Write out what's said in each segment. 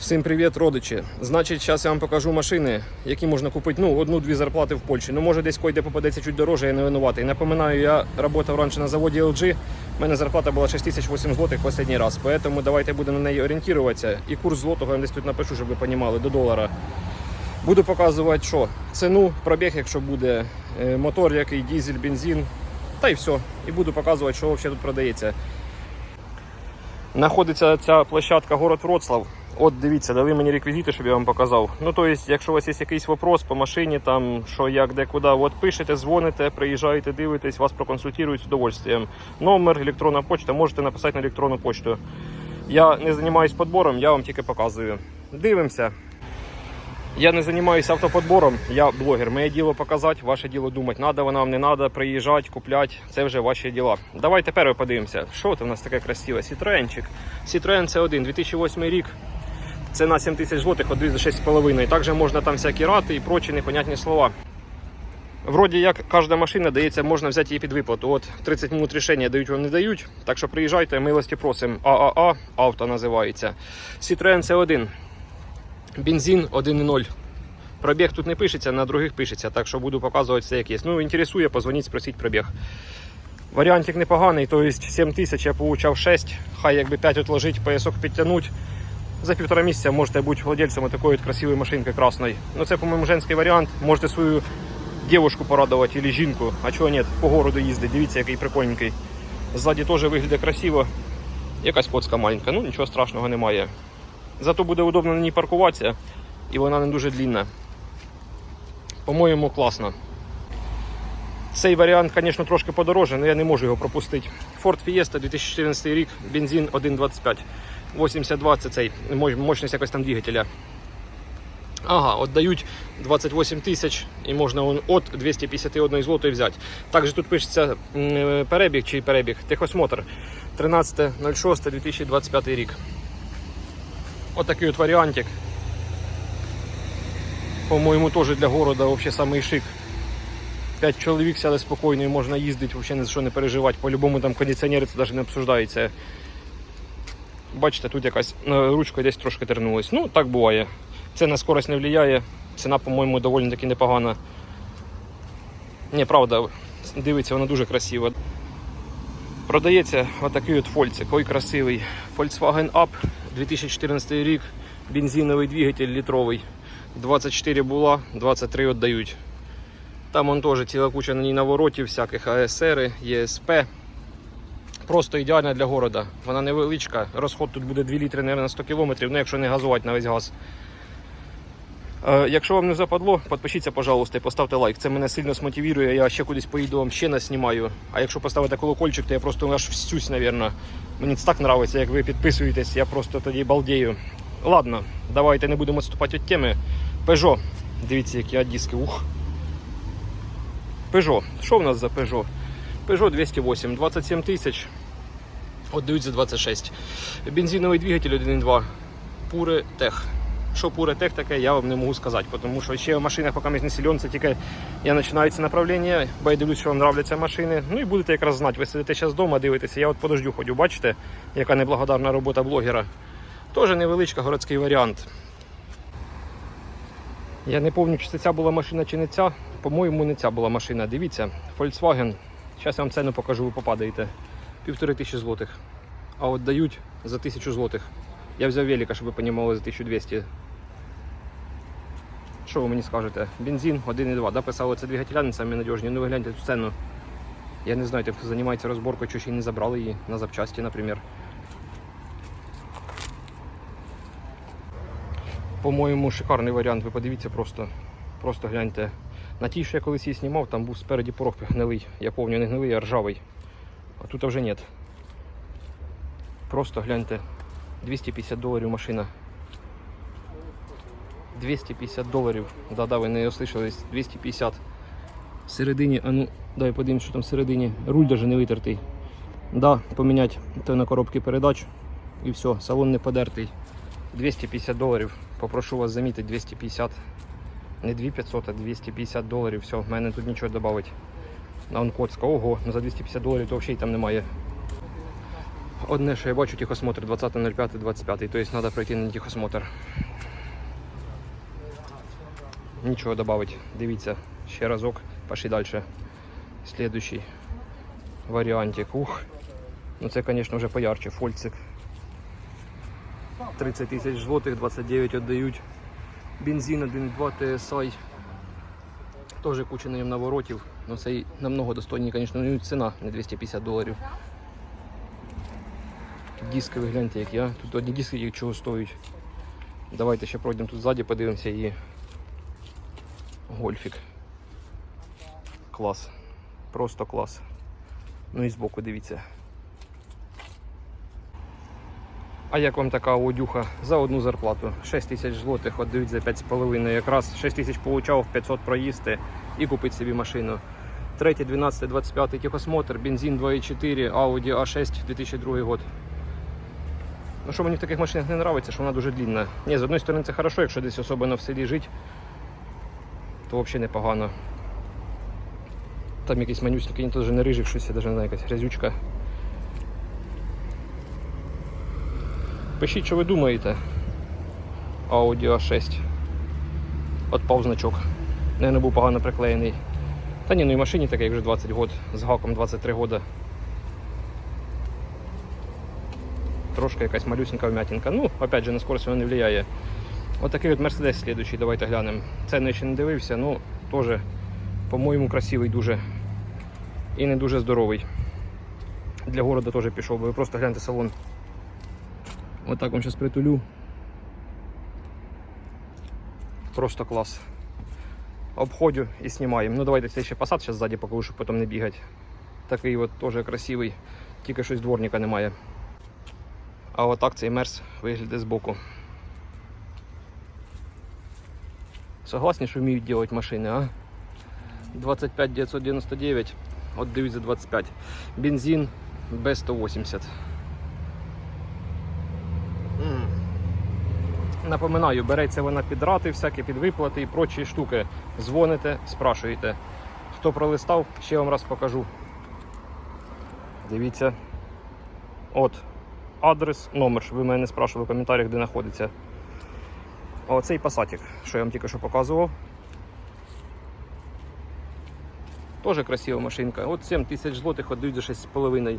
Всім привіт, родичі. Значить, зараз я вам покажу машини, які можна купити ну, одну-дві зарплати в Польщі. Ну, може, десь койде попадеться чуть дороже, я не винуватий. Напоминаю, я працював раніше на заводі LG. У мене зарплата була 6800 злотих останній раз. Поэтому давайте будемо на неї орієнтуватися. І курс злотого я десь тут напишу, щоб ви розуміли, до долара. Буду показувати, що ціну, пробіг, якщо буде, е, мотор, який, дизель, бензин, та й все. І буду показувати, що взагалі тут продається. Знаходиться ця площадка город Вроцлав. От дивіться, дали мені реквізити, щоб я вам показав. Ну, тобто, якщо у вас є якийсь вопрос по машині, там що, як, де, куди, от пишете, дзвоните, приїжджаєте, дивитесь, вас проконсультують з удовольствием. Номер, електронна почта, можете написати на електронну почту. Я не займаюся підбором, я вам тільки показую. Дивимося. Я не займаюся автоподбором, я блогер. Моє діло показати, ваше діло думати, надо вона вам не треба, приїжджати, купляти. Це вже ваші діла. Давайте тепер подивимося, що це в нас таке красиве. Citroenчик. Citroen c 1 2008 рік. Ціна 7 тисяч злотих, один за 6,5. Також можна там всякі рати і прочі непонятні слова. Вроді як кожна машина дається, можна взяти її під виплату. От 30 минут рішення дають вам не дають. Так що приїжджайте, милості просимо. ААА авто називається. Citroen c 1 Бензин 1.0. Пробіг тут не пишеться, на других пишеться, так що буду показувати все як є. Ну, інтересує, позвоніть, спросіть пробіг. Варіантик непоганий, то есть 7 тисяч я получав 6, хай якби 5 отложить, поясок підтягнуть. За півтора місяця можете бути владельцем такої от красивої машинки красної. Ну це, по-моєму, женський варіант. Можете свою дівушку порадувати або жінку, а чого ні, по городу їздить. Дивіться, який прикольненький. Ззаді теж виглядає красиво. Якась коцка маленька, ну нічого страшного немає. Зато буде удобно на ній паркуватися і вона не дуже длінна. По-моєму, класно. Цей варіант, звісно, трошки подороже, але я не можу його пропустити. Ford Fiesta 2014 рік, бензин 1.25. 82 це цей мощність якось там двигателя. Ага, от дають 28 тисяч і можна он от 251 злотої взяти. Також тут пишеться перебіг чи перебіг, техосмотр 13.06.2025 рік. Отакий от варіантик. По-моєму, теж для города вообще самий шик. П'ять чоловік сяде спокійно і можна їздити, взагалі ні за що не переживати. По-любому там кондиціонери це навіть не обсуждається. Бачите, тут якась е, ручка десь трошки тернулась. Ну, так буває. Це на скорость не впливає. Ціна, по-моєму, доволі таки непогана. Ні, правда, дивиться, вона дуже красива. Продається отакий от фольцик, ой красивий. Volkswagen Up 2014 рік, бензиновий двигатель літровий. 24 була, 23 віддають. Там он теж ціла куча на ній наворотів, всяких АСР, ЄСП. Просто ідеальна для города. Вона невеличка. Розход тут буде 2 літри на 100 км, ну якщо не газувати на весь газ. Е, Якщо вам не западло, підпишіться, пожалуйста, і поставте лайк. Це мене сильно смотивує. Я ще кудись поїду, вам ще наснімаю. А якщо поставите колокольчик, то я просто аж всюсь, мабуть. Мені це так подобається, як ви підписуєтесь, я просто тоді балдею. Ладно, давайте не будемо відступати від теми. Peugeot. Дивіться, які диски. Ух. Peugeot. Що в нас за Peugeot? Peugeot 208, 27 тисяч. Отдають за 26. Бензиновий двигатель 1.2. Pure Tech. Що Pure Tech таке, я вам не можу сказати, тому що ще в машинах, поки не силен, це тільки я починаю це направлення, бо я дивлюсь, що вам нравляться машини. Ну і будете якраз знати. Ви сидите зараз вдома, дивитеся. Я от подождю ходю, бачите, яка неблагодарна робота блогера. Теж невеличка городський варіант. Я не пам'ятаю, чи це ця була машина, чи не ця. По-моєму, не ця була машина. Дивіться, Volkswagen. Зараз я вам ціну покажу, ви попадаєте. Півтори тисячі злотих. А от дають за тисячу злотих. Я взяв велика, щоб ви розуміли, за 1200. Що ви мені скажете? Бензин 1,2. Да, писали, це двигателя не самі надіжні. Ну ви гляньте цю ціну. Я не знаю, хто займається розборкою, чи ще не забрали її на запчасті, наприклад. По-моєму, шикарний варіант. Ви подивіться просто. Просто гляньте. На тій, що я колись її знімав, там був спереді порог гнилий. Я пам'ятаю, не гнилий, а ржавий. А тут вже нет. Просто гляньте. 250 доларів машина. 250 доларів. Да-да, ви не ослышались. 250. Всередині, а ну, дай подивимось, що там всередині. Руль даже не витертий. Да, поміняти то на коробки передач. І все, салон не подертий. 250 доларів. Попрошу вас замітити 250. Не 2500, а 250 доларів. Все, в мене тут нічого додати. На онкодська. Ого, ну за 250 доларів то взагалі там немає. Одне, що я бачу, тихосмотр 20.05.25, тобто треба пройти на тихосмотр. Нічого додати. Дивіться, ще разок, пошли далі. Слідуючий варіантик. Ух. Ну це, звісно, вже поярче. Фольцик. 30 тисяч злотих, 29 віддають. Бензин 1.2 TSI. Теж куча на ньому наворотів. Ну цей намного достойний, звісно, ну ціна не 250 доларів. Диски ви гляньте, як я. Тут одні диски їх чого стоять. Давайте ще пройдемо тут ззаді, подивимося і гольфік. Клас. Просто клас. Ну і збоку дивіться. А як вам така одюха за одну зарплату? 6 тисяч злотих, віддають за 5,5 якраз. 6 тисяч получав, 500 проїсти і купити собі машину. 3, 12, 25 техосмотр, бензин 2.4, Audi A6 2002 год. Ну що мені в таких машинах не подобається, що вона дуже длинна. Ні, з одної сторони це хорошо, якщо десь особливо в селі жити, то взагалі непогано. Там якийсь манюсенький, він теж не рижик, щось, я навіть не знаю, якась грязючка. Пишіть, що ви думаєте. Audi A6. Отпав значок. Не, не був погано приклеєний. Та ні, ну і машині таке, як вже 20 год, з гаком 23 года. Трошки якась малюсенька вмятинка. Ну, опять же, на скорость воно не впливає. Отакий от Mercedes слідуючий, давайте глянемо. Це не ще не дивився, ну теж, по-моєму, красивий дуже. І не дуже здоровий. Для города теж пішов би. Ви просто гляньте салон. Отак вам зараз притулю. Просто клас. Обходю і знімаємо. Ну давайте цей ще посад зараз ззаді покажу, щоб потім не бігати. Такий от теж красивий, тільки щось дворника немає. А отак цей мерс виглядає збоку. Согласні, що вміють робити машини, а? 25 999, от за 25. Бензин B180. Напоминаю, береться вона під рати, всякі під виплати і прочі штуки. Дзвоните, спрашуєте. Хто пролистав, ще вам раз покажу. Дивіться. От адрес, номер, ви мене не спрашували в коментарях, де знаходиться. Оцей пасатик, що я вам тільки що показував. Теж красива машинка. От 7 тисяч злотих віддають за 6,5.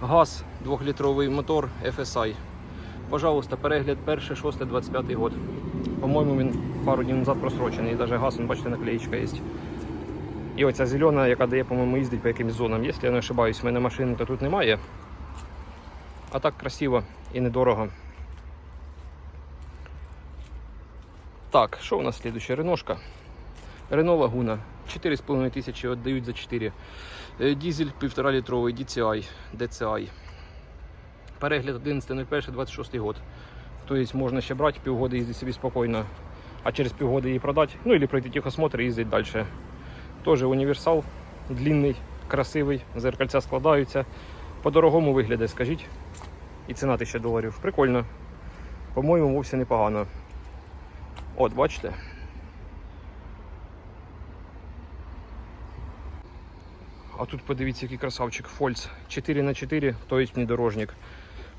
Газ, 2-літровий мотор FSI. Пожалуйста, перегляд 1, 6, 25 год. По-моєму, він пару днів назад просрочений. І навіть газ, бачите, наклеєчка є. І оця зелена, яка дає, по-моєму, їздить по якимось зонам. Якщо я не ошибаюсь, в мене машини то тут немає. А так красиво і недорого. Так, що у нас слідуюче? Реношка. Рено Лагуна. 4,5 тисячі віддають за 4. Е, Дізель 1,5 літровий DCI, DCI. Перегляд 11.01.26 год. Тобто можна ще брати півгоди їздити собі спокійно, а через півгоди її продати. Ну або пройти техосмотр і їздити далі. Теж універсал, длинний, красивий, зеркальця складаються. По-дорогому виглядає, скажіть. І ціна 1000 доларів. Прикольно. По-моєму, вовсе непогано. От, бачите. А тут подивіться, який красавчик. Фольц 4х4, тобто внедорожник.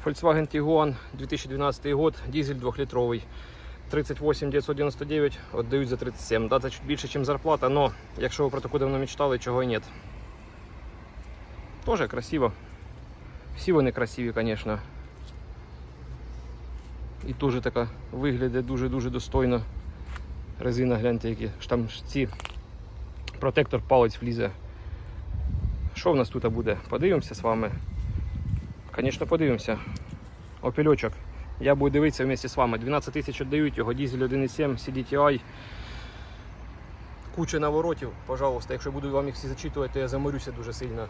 Volkswagen Tiguan 2012 год, дизель 2-літровий. 38 999 віддають за 37. Да, це чуть більше, ніж зарплата, але якщо ви про таку давно мечтали, чого і нет. Тоже красиво. Всі вони красиві, звісно. І теж така виглядає дуже-дуже достойно. Резина, гляньте, які ж там ці протектор палець влізе. Що в нас тут буде? Подивимося з вами. Звісно, подивимося. Опельочок. Я буду дивитися вместе з вами. 12 тисяч віддають його, дизель 1.7, CDTI. Куча наворотів, пожалуйста. Якщо буду вам їх всі зачитувати, то я заморюся дуже сильно.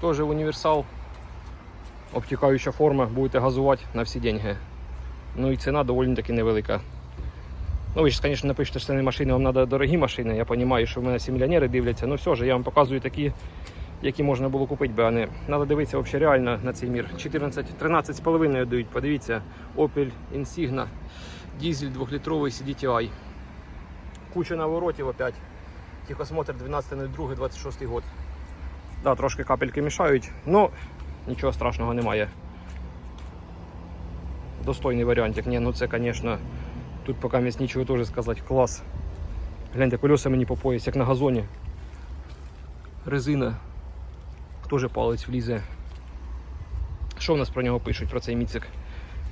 Тоже універсал. Обтікаюча форма, будете газувати на всі деньги. Ну і ціна доволі таки невелика. Ну, ви ж, звісно, напишете, що це не машини, вам треба дорогі машини. Я розумію, що в мене всі мільйонери дивляться. Ну все ж, я вам показую такі, які можна було купити, а не треба дивитися взагалі реально на цей мір. 14, 13,5 дають, подивіться. Opel Insigna, дизель 2-літровий CDTI. Куча наворотів опять. Техосмотр 12.02.26 год. Да, трошки капельки мішають, ну нічого страшного немає. Достойний варіантик. Ні, ну це, звісно, тут поки мені нічого теж сказати. Клас. Гляньте, колеса мені по пояс, як на газоні. Резина. Теж палець влізе. Що в нас про нього пишуть, про цей міцик?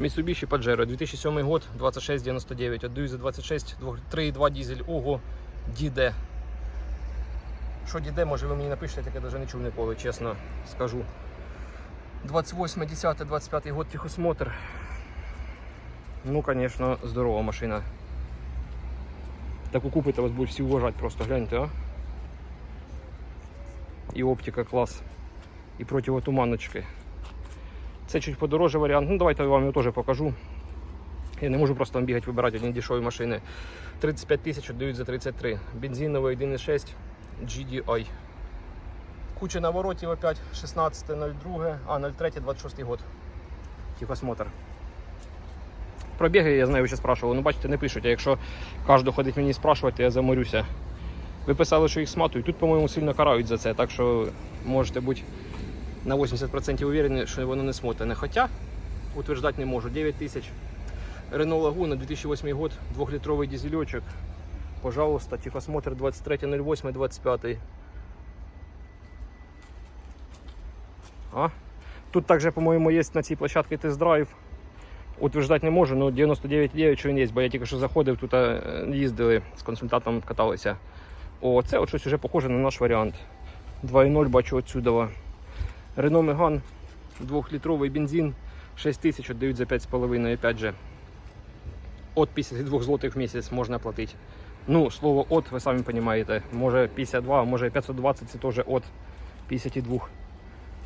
Mitsubishi Pajero, 2007 год, 2699, отдаю за 26, 3,2 дизель, ого, діде. Що діде, може ви мені напишете, таке навіть не чув ніколи, чесно скажу. 28, 10, 25 год техосмотр. Ну, звісно, здорова машина. Таку купите, вас будуть всі вважати просто, гляньте, а? І оптика клас. І противотуманочки. Це чуть подорожче варіант. Ну, давайте я вам його теж покажу. Я не можу просто там бігати, вибирати одні дешеві машини. 35 тисяч віддають за 33. Бензиновий 1,6 GDI. Куча наворотів опять 16.02, а 03, 26 год. Тихосмотр. Пробіги, я знаю, ви ще спрашували. Ну, бачите, не пишуть. А якщо кожен ходить мені спрашувати, то я заморюся. Ви писали, що їх сматують. Тут, по-моєму, сильно карають за це, так що можете бути на 80% уверені, що воно не смотане. Хоча утверждати не можу. 9 тисяч. Renault Laguna 2008 год, 2-літровий дизельочок. Пожалуйста, техосмотр 23.08.25. А? Тут також, по-моєму, є на цій площадці тест-драйв. Утверждати не можу, але 99,9 що він є, бо я тільки що заходив, тут їздили з консультантом, каталися. О, це от щось вже похоже на наш варіант. 2.0 бачу отсюда. Renault Megane, 2-літровий бензин, 6 тисяч віддають за 5,5 опять же. От 52 злотих в місяць можна платити. Ну, слово от, ви самі розумієте, може 52, може 520, це теж от 52.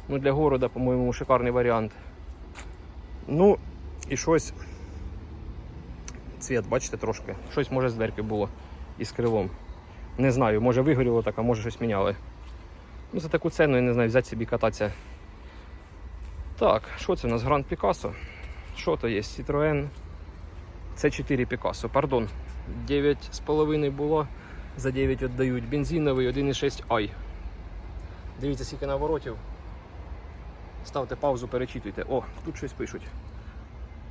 Ну, для города, по-моєму, шикарний варіант. Ну, і щось. Цвіт, бачите, трошки. Щось може з дверки було із крилом. Не знаю, може вигоріло так, а може щось міняли. Ну, за таку ціну, я не знаю, взяти собі кататися. Так, що це у нас? Гранд Пікассо. Що то є? Citroën C4 Picasso, пардон. 9,5 було, за 9 віддають. Бензиновий 1,6 i. Дивіться, скільки наворотів. Ставте паузу, перечитуйте. О, тут щось пишуть.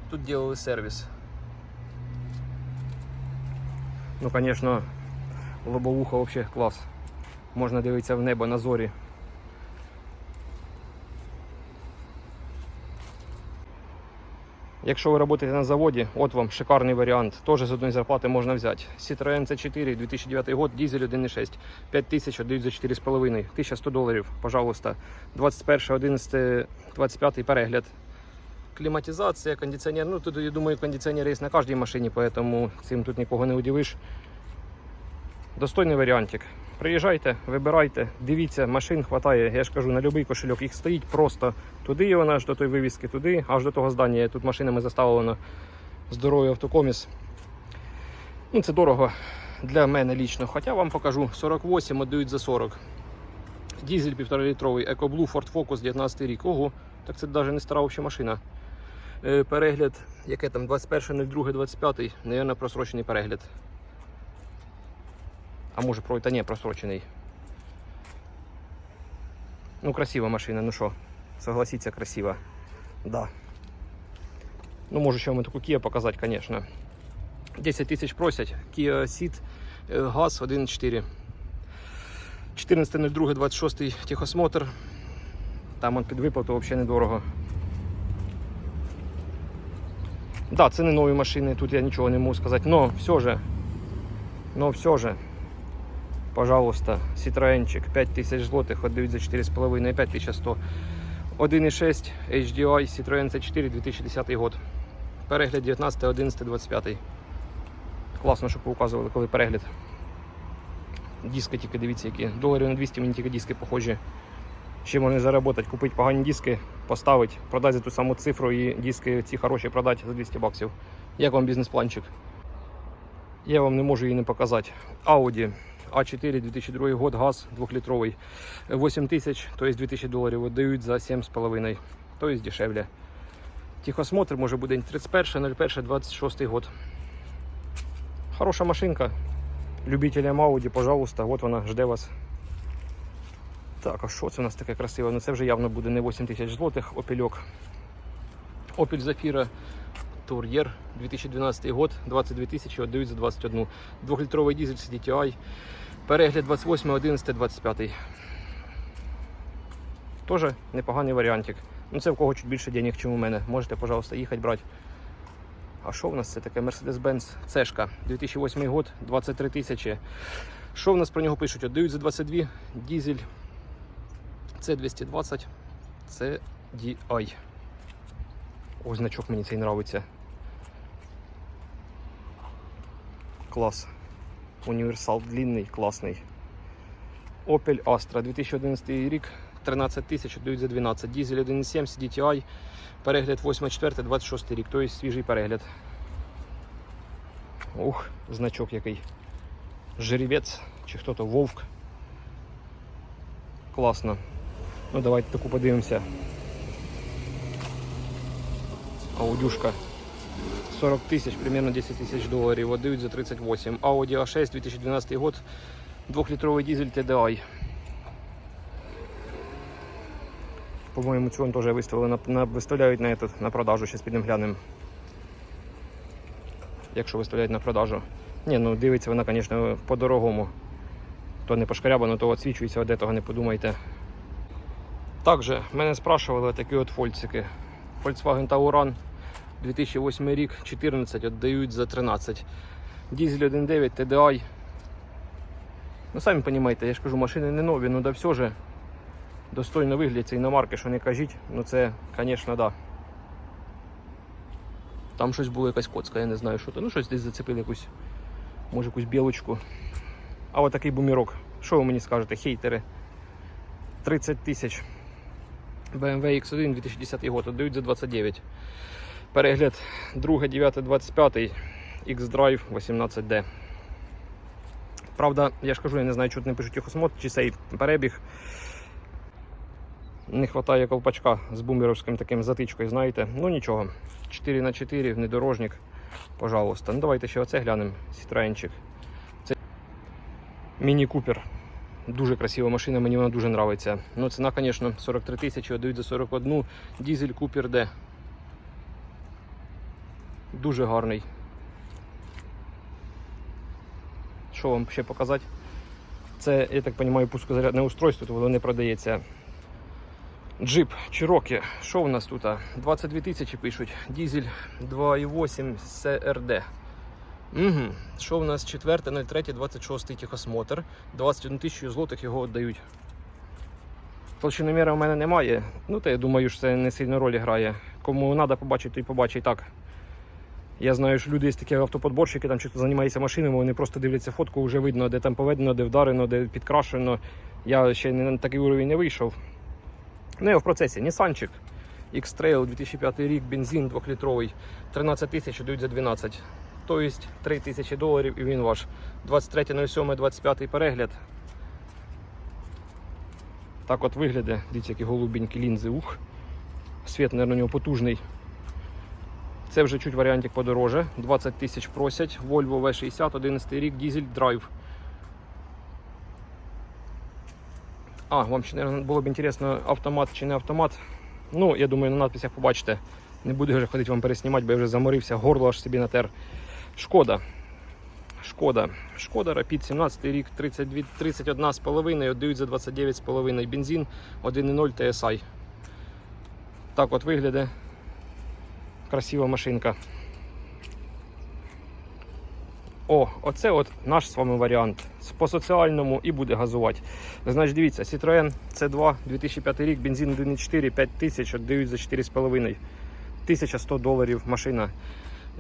Тут делали сервіс. Ну, звісно, лобовуха взагалі клас. Можна дивитися в небо на зорі. Якщо ви працюєте на заводі, от вам шикарний варіант. Теж з одної зарплати можна взяти. Citroen C4, 2009 год, дизель 1.6. 5 тисяч віддають за 4,5. 1100 доларів, пожалуйста. 21, 11, 25 перегляд. Кліматизація, кондиціонер. Ну тут я думаю, кондиціонер є на кожній машині, тому цим тут нікого не удивиш. Достойний варіантик. Приїжджайте, вибирайте, дивіться, машин хватає. Я ж кажу, на будь-який кошельок їх стоїть просто туди вона аж до тої вивіски, туди, аж до того здання. Тут машинами заставлено здоровий автокоміс. Ну, це дорого для мене лічно. Хоча вам покажу 48 віддають за 40. Дізель 1,5 літровий, EcoBlue Ford Focus 19 рік. Ого, так це навіть не стара взагалі машина. Е, Перегляд, яке там 21.02.25, Наверно, просрочений перегляд. А може про та ні, просрочений. Ну, красива машина, ну що, согласіться, красива. Да. Ну, можу ще вам таку Kia показати, звісно. 10 тисяч просять. Kia Ceed, е, газ 1.4. 14.02.26 техосмотр. Там он під виплату взагалі недорого. Да, це не нові машини, тут я нічого не можу сказати, но все же, но все же, пожалуйста, Citroenчик 5000 злотих, отдають за 4,5 5100. 1.6 HDI Citroen C4 2010 год. Перегляд 19, 11, 25. Класно, що показували, коли перегляд. Диски тільки дивіться, які. Доларів на 200 мені тільки диски похожі. Ще можна заробити, купити погані диски, поставити, продати за ту саму цифру і диски ці хороші продати за 200 баксів. Як вам бізнес-планчик? Я вам не можу її не показати. Audi A4 2002 год, газ 2-літровий. 8 тисяч, тобто 2000 доларів віддають за 7,5, тобто дешевле. Тихосмотр може буде 31, 01, 26 год. Хороша машинка. Любителям Audi, пожалуйста, вот вона жде вас. Так, а що це у нас таке красиве? Ну це вже явно буде не 8 тисяч злотих, опільок. Zafira Tourer 2012 год, 22 тисячі, віддають за 21. Двохлітровий дизель CDTI. Перегляд 28, 11, 25. Тоже непоганий варіантик. Ну це в кого чуть більше денег, ніж у мене. Можете, пожалуйста, їхати брати. А що в нас це таке? Mercedes-Benz C 2008 год, 23 тисячі. Що в нас про нього пишуть? Віддають за 22, дизель C220, CDI. Ось значок мені цей нравиться. Клас. Універсал длинний, класний. Opel Astra 2011 рік, 13 тисяч, за 12. Дізель 1.7, CDTI, перегляд 8.4, 26 рік, тобто свіжий перегляд. Ух, значок який. Жеребець, чи хто то вовк. Класно. Ну давайте таку подивимося. Аудюшка. 40 тисяч, примерно 10 тисяч доларів, отдають за 38. Audi A6 2012 год, 2-літровий дизель TDI. По-моєму, цю он теж виставили на, на, виставляють на, этот, на продажу, зараз підемо глянемо. Якщо виставляють на продажу. Ні, ну дивиться вона, звісно, по-дорогому. То не пошкарябано, то відсвічується, от того не подумайте. Також мене спрашували такі от фольцики. Volkswagen Tauran 2008 рік, 14, віддають за 13. Дізель 1.9 TDI. Ну, самі розумієте, я ж кажу, машини не нові, ну да все же достойно виглядять ці іномарки, що не кажіть, ну це, звісно, да. Там щось було якась коцка, я не знаю, що то. Ну, щось десь зацепили якусь, може якусь білочку. А от такий бумірок. Що ви мені скажете, хейтери? 30 тисяч. BMW X1 2010 год, отдають за 29. Перегляд 2, 9, 25, X-Drive 18D. Правда, я ж кажу, я не знаю, чого не пишуть техосмотр, чи цей перебіг. Не вистачає ковпачка з бумеровським таким затичкою, знаєте. Ну нічого. 4 на 4 внедорожник. Пожалуйста. Ну давайте ще оце глянемо. Citroenчик. Це Міні Купер. Дуже красива машина, мені вона дуже подобається. Ну, ціна, звісно, 43 тисячі, віддають за 41. Дізель Купер D. Дуже гарний. Що вам ще показати? Це, я так розумію, пускозарядне устройство, то воно не продається. Джип Cherokee. Що у нас тут? 22 тисячі пишуть. Дізель 2,8 CRD. Угу. Що у нас 4.03.26 техосмотр. 21 тисячу злотих його віддають. Толщиноміра у мене немає. Ну, та я думаю, що це не сильно ролі грає. Кому треба побачити, той побачить так. Я знаю, що люди є такі автоподборщики, там чи займаються машинами, вони просто дивляться фотку, вже видно, де там поведено, де вдарено, де підкрашено. Я ще на такий уровень не вийшов. Ну, я в процесі. Нісанчик X-Trail 2005 рік, бензин 2-літровий, 13 тисяч дають за 12. Тобто 3 тисячі доларів і він ваш. 23.07.25 перегляд. Так от виглядає. Дивіться, які голубенькі лінзи. Ух. Світ, мабуть, у нього потужний. Це вже чуть варіантик подороже. 20 тисяч просять. Volvo V60, 11 рік, дизель драйв. А, вам ще наверное, було б інтересно, автомат чи не автомат. Ну, я думаю, на надписях побачите. Не буду вже ходити вам переснімати, бо я вже заморився, горло аж собі натер. Шкода. Шкода. Шкода Rapid 17 рік, 32, 31,5, віддають за 29,5 бензин, 1,0 TSI. Так от виглядає. Красива машинка. О, оце от наш з вами варіант. По соціальному і буде газувати. Значить, дивіться, Citroen C2 2005 рік, бензин 1,4, 5 тисяч, віддають за 4,5. 1100 доларів машина.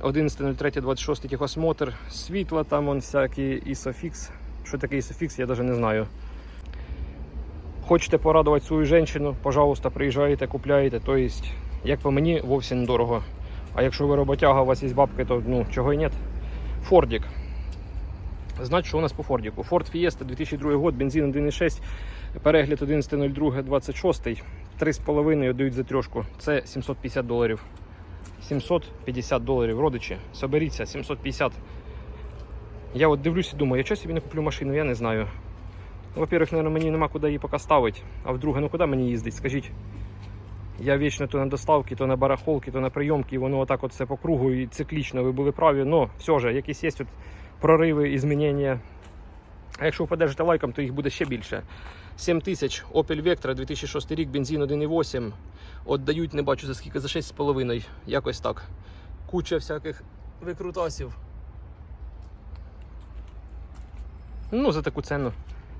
11.03.26 техосмотр, світла там он всякі Isofix. Що таке Isofix, я навіть не знаю. Хочете порадувати свою жінку, пожалуйста, приїжджаєте, купляєте. Тобто, як по мені, вовсе недорого. А якщо ви роботяга, у вас є бабки, то ну, чого й нет. Фордик. Значить, що у нас по Фордіку? Ford Fiesta 2002 год, бензин 1.6, перегляд 11.02.26, 3,5 дають за трьошку. Це 750 доларів. 750 доларів, родичі. Соберіться, 750. Я от дивлюся і думаю, я чого собі не куплю машину, я не знаю. Во-первых, наверное, мені нема куди її поки ставити. А вдруге, ну куди мені їздить? Скажіть. Я вічно то на доставки, то на барахолки, то на прийомки, і воно отак от все по кругу і циклічно, ви були праві. Ну, все ж, якісь є от прориви, змінення. А якщо ви подержите лайком, то їх буде ще більше. 7 тисяч Opel Vectra 2006 рік, бензин 1,8. Отдають, не бачу за скільки, за 6,5. Якось так. Куча всяких викрутасів. Ну, за таку ціну,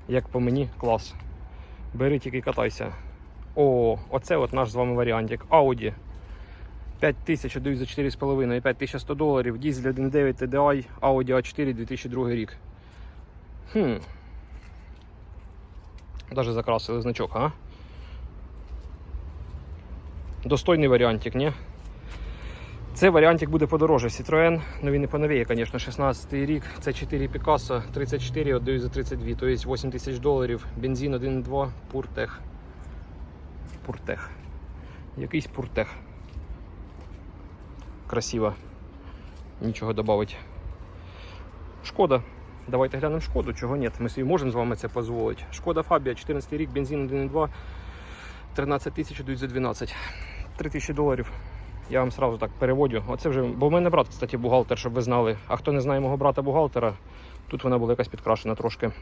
як по мені, клас. Бери тільки катайся. О, оце от наш з вами варіантик. Audi. 5 тисяч за 4,5, і 5100 доларів, дізель 1.9 TDI, Audi A4 2002 рік. Хм. Даже закрасили значок, а? Достойний варіантик, ні? Це варіантик буде подороже. Citroen, ну він не поновіє, звісно, 16 рік. Це 4 Picasso, 34 віддають за 32, тобто 8 тисяч доларів. Бензин 1.2, Пуртех. Пуртех. Якийсь Пуртех. Красиво. Нічого додати. Шкода. Давайте глянемо шкоду, чого ні. Ми собі можемо з вами це дозволити. Шкода Фабія, 14 рік, бензин 1.2, 13 тисяч дають за 12. 3 тисячі доларів. Я вам сразу так переводю. Оце вже, бо в мене брат, кстати, бухгалтер, щоб ви знали. А хто не знає мого брата бухгалтера, тут вона була якась підкрашена трошки.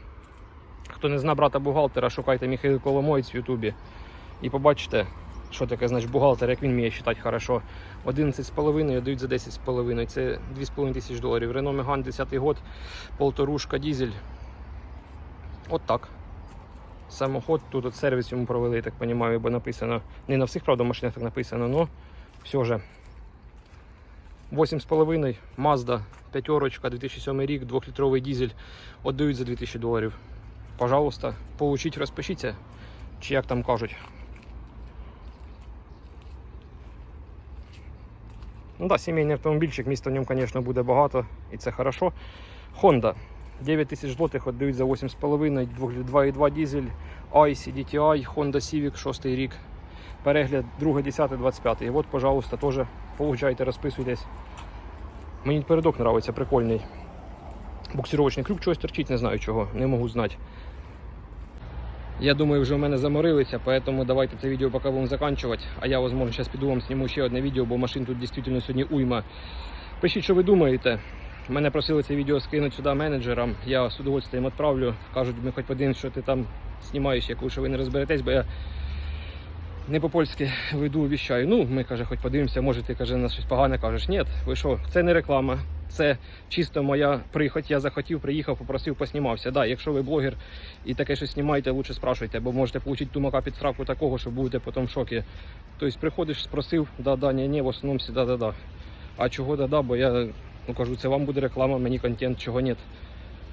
Хто не знає брата бухгалтера, шукайте Михайло Коломоєць в Ютубі і побачите, що таке значить бухгалтер, як він вміє вважати хорошо. 11,5 дають за 10,5. Це 2,5 тисяч доларів. Renault Megane 10 год, полторушка, дізель. От так. Самоход, тут от сервіс йому провели, я так розумію, бо написано. Не на всіх, правда, машинах так написано, але все же. 8,5 Mazda, п'ятерочка, 2007 рік, 2-літровий дізель. Отдають за 2000 доларів. Пожалуйста, получіть, розпишіться, чи як там кажуть. Ну да, сімейний автомобільчик, міста в ньому, звісно, буде багато і це хорошо. Honda. 9 тисяч злотих віддають за 8,5, 2,2 дізель, IC, DTI, Honda Civic, 6 рік. Перегляд 2, 10, 25. І от, пожалуйста, теж получайте, розписуйтесь. Мені передок подобається, прикольний. Буксировочний крюк чогось торчить, не знаю чого, не можу знати. Я думаю, вже в мене заморилися, поэтому давайте це відео поки будемо закінчувати. А я, возможно, зараз піду вам зніму ще одне відео, бо машин тут дійсно сьогодні уйма. Пишіть, що ви думаєте. Мене просили це відео скинути сюди менеджерам. Я з удовольствием відправлю. Кажуть, ми хоч подивимось, що ти там знімаєш, яку що ви не розберетесь, бо я не по-польськи веду, віщаю. Ну, ми каже, хоч подивимося, може ти каже, на щось погане кажеш. Ні, ви що, це не реклама. Це чисто моя прихоть. Я захотів, приїхав, попросив, поснімався. Да, якщо ви блогер і таке щось знімаєте, лучше спрашуйте, бо можете отримати тумака під сраку такого, що будете потім в шокі. Тобто приходиш, спросив, да, да, ні, ні, в основному всі да, да, да. А чого да, да, бо я ну, кажу, це вам буде реклама, мені контент, чого ні.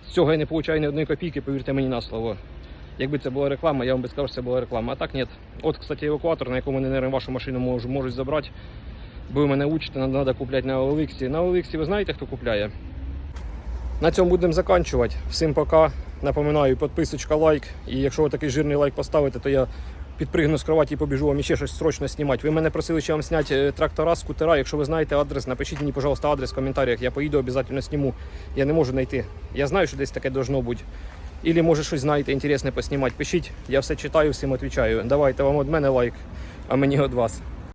З цього я не получаю ні одної копійки, повірте мені на слово. Якби це була реклама, я вам би сказав, що це була реклама. А так ні. От, кстати, евакуатор, на якому не вашу машину мож, можуть забрати. Ви мене учите, треба купляти на OLX. На OLX ви знаєте, хто купляє? На цьому будемо закінчувати. Всім пока. Напоминаю, підписочка, лайк. І якщо ви такий жирний лайк поставите, то я підпригну з кроваті і побіжу вам ще щось срочно знімати. Ви мене просили, чи вам зняти е, трактора, скутера. Якщо ви знаєте адрес, напишіть мені, пожалуйста, адрес в коментарях. Я поїду, обов'язково зніму. Я не можу знайти. Я знаю, що десь таке должно бути. Ілі може щось знаєте, інтересне поснімати. Пишіть, я все читаю, всім відповідаю. Давайте вам від мене лайк, а мені від вас.